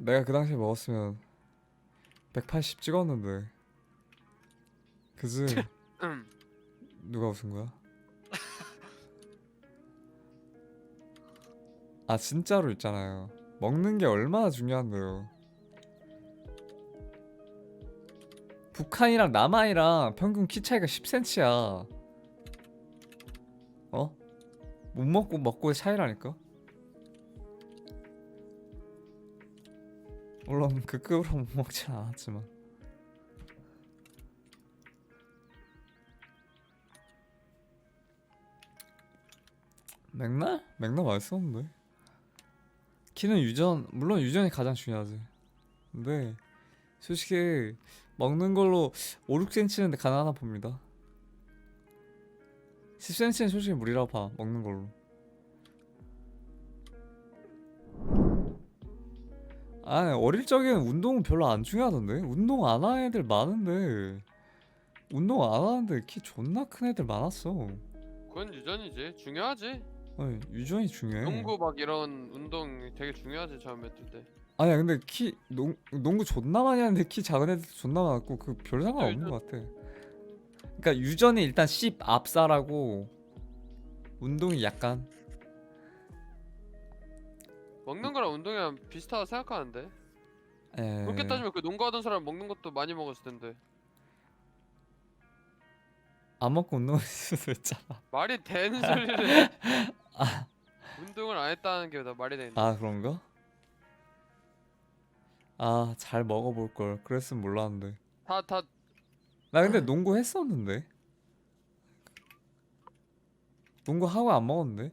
내가 그 당시에 먹었으면 180 찍었는데 그지? 음. 누가 웃은 거야? 아 진짜로 있잖아요 먹는 게 얼마나 중요한데요 북한이랑 남한이랑 평균 키 차이가 10cm야 어? 못 먹고 먹고의 차이라니까 물론 그 급으로 못 먹진 않았지만. 맥날? 맥날 맛있었는데. 키는 유전 물론 유전이 가장 중요하지. 근데 솔직히 먹는 걸로 5, 6cm는 가능하나 봅니다. 10cm는 솔직히 무리라고 봐 먹는 걸로 아 어릴 적에는 운동은 별로 안 중요하던데 운동 안 하는 애들 많은데 운동 안 하는데 키 존나 큰 애들 많았어 그건 유전이지. 중요하지. 아니 유전이 중요해 농구 막 이런 운동 되게 중요하지 처음에 뛸 때. 아니야 근데 키 농, 농구 존나 많이 하는데 키 작은 애들도 존나 많았고 그 별 상관 없는 유전- 것 같아 그러니까 유전이 일단 10 앞사라고 운동이 약간 먹는 거랑 운동이랑 비슷하다 생각하는데. 에... 그렇게 따지면 그 농구하던 사람 먹는 것도 많이 먹었을 텐데. 안 먹고 운동할 수도 있잖아 말이 되는 소리를. 운동을 안 했다는 게 다 말이 되는. 아 그런가? 아 잘 먹어볼 걸 그랬으면 몰랐는데 다다 나 근데 농구 했었는데 농구 하고 안 먹었는데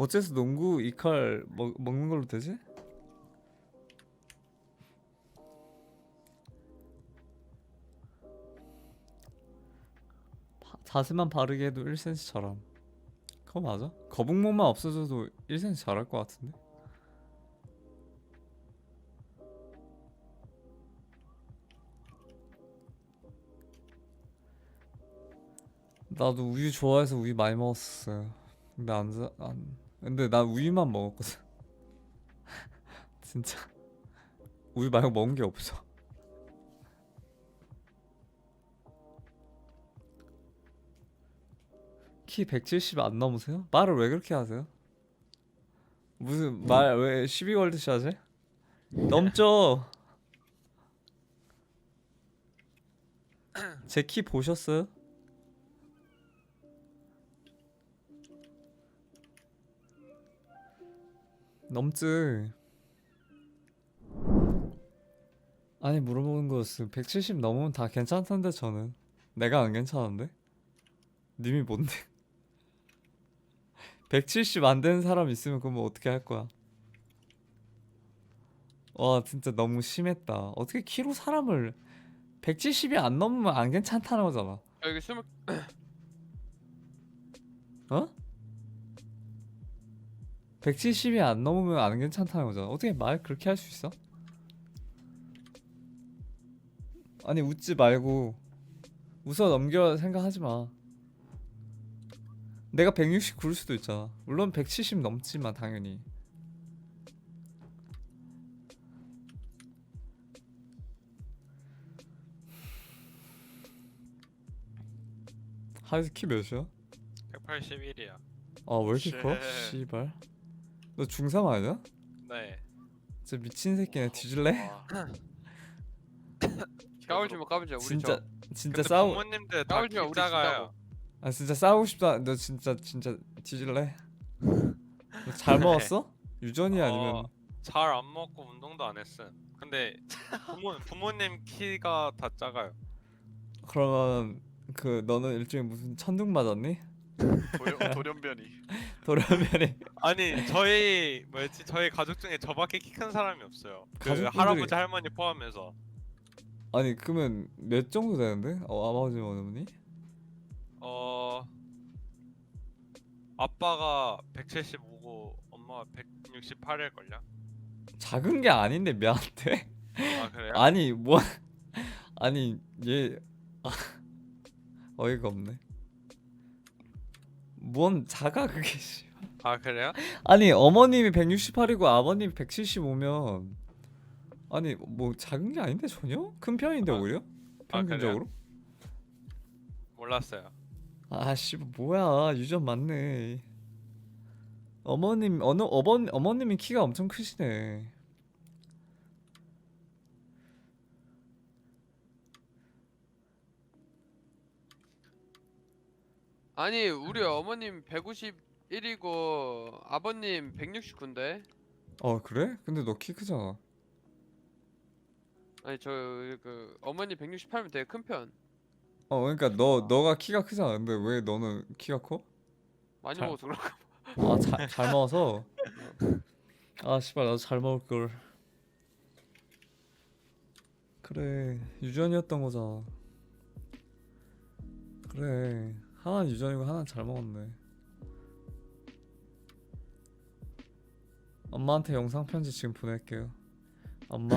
어째서 농구 이칼 먹, 먹는 걸로 되지? 바- 자세만 바르게 해도 1cm 자람 그거 맞아? 거북목만 없어져도 1cm 자랄 것 같은데? 나도 우유 좋아해서 우유 많이 먹었어요. 근데 안, 자- 안 근데 나 우유만 먹었거든. 진짜 우유 말고 먹은 게 없어. 키 170 안 넘으세요? 말을 왜 그렇게 하세요? 무슨 말 왜 12월드 하지? 넘죠. 제 키 보셨어요? 넘지. 아니 물어보는 거였어. 170 넘으면 다 괜찮던데 저는. 내가 안 괜찮은데? 님이 뭔데? 170 안 되는 사람 있으면 그럼 뭐 어떻게 할 거야? 와 진짜 너무 심했다. 어떻게 키로 사람을 170이 안 넘으면 안 괜찮다는 거잖아. 여기 스물 어? 170이 안 넘으면 안 괜찮다는 거잖아. 어떻게 말 그렇게 할 수 있어? 아니 웃지 말고 웃어 넘겨 생각하지 마. 내가 160 구를 수도 있잖아. 물론 170 넘지만 당연히. 하이스 키 몇이야? 181이야. 아왜 이렇게 커? 쉣. 씨발 너 중3 아니야? 네. 진짜 미친 새끼네 뒤질래? 와. 까불지 마 까불지 마 우리 진짜 저 진짜 근데 싸우 부모님들 다 까불지 마, 우리 길다가요. 진다고. 아 진짜 싸우고 싶다 너 진짜 진짜 뒤질래? 너잘 네. 먹었어? 유전이 아니면 어, 잘안 먹고 운동도 안 했음. 근데 부모 부모님 키가 다 작아요. 그러면 그 너는 일종의 무슨 천둥 맞았니? 돌연, 돌연변이 도련변이 아니 저희 뭐였지? 저희 가족 중에 저밖에 키 큰 사람이 없어요. 그 가족분들이- 할아버지 할머니 포함해서. 아니 그러면 몇 정도 되는데? 어 아버지 어머니? 어 아빠가 175고 엄마가 168일 걸요. 작은 게 아닌데 미안한데? 아 그래요? 아니 뭐 아니 얘 아, 어이가 없네 뭔 작아 그게 씨. 아 그래요? 아니 어머님이 168이고 아버님이 175면 아니 뭐 작은 게 아닌데 전혀? 큰 편인데 아, 오히려? 아? 평균적으로? 몰랐어요. 아씨 뭐야. 유전 맞네. 어머님 어느 어번 어머님이 키가 엄청 크시네 아니 우리 어머님 151이고 아버님 169인데? 어 그래? 근데 너 키 크잖아. 아니 저 그 어머니 168면 되게 큰 편. 어 그러니까 너 너가 키가 크잖아. 근데 왜 너는 키가 커? 많이 잘- 먹어서 그런가. 아잘 잘 먹어서? 아 씨발 나도 잘 먹을 걸. 그래 유전이었던 거잖아. 그래 하나는 유전이고 하나는 잘 먹었네 엄마한테 영상 편지 지금 보낼게요 엄마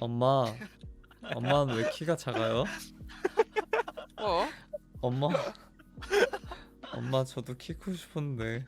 엄마 엄마는 왜 키가 작아요? 어? 엄마 엄마 저도 키 크고 싶었는데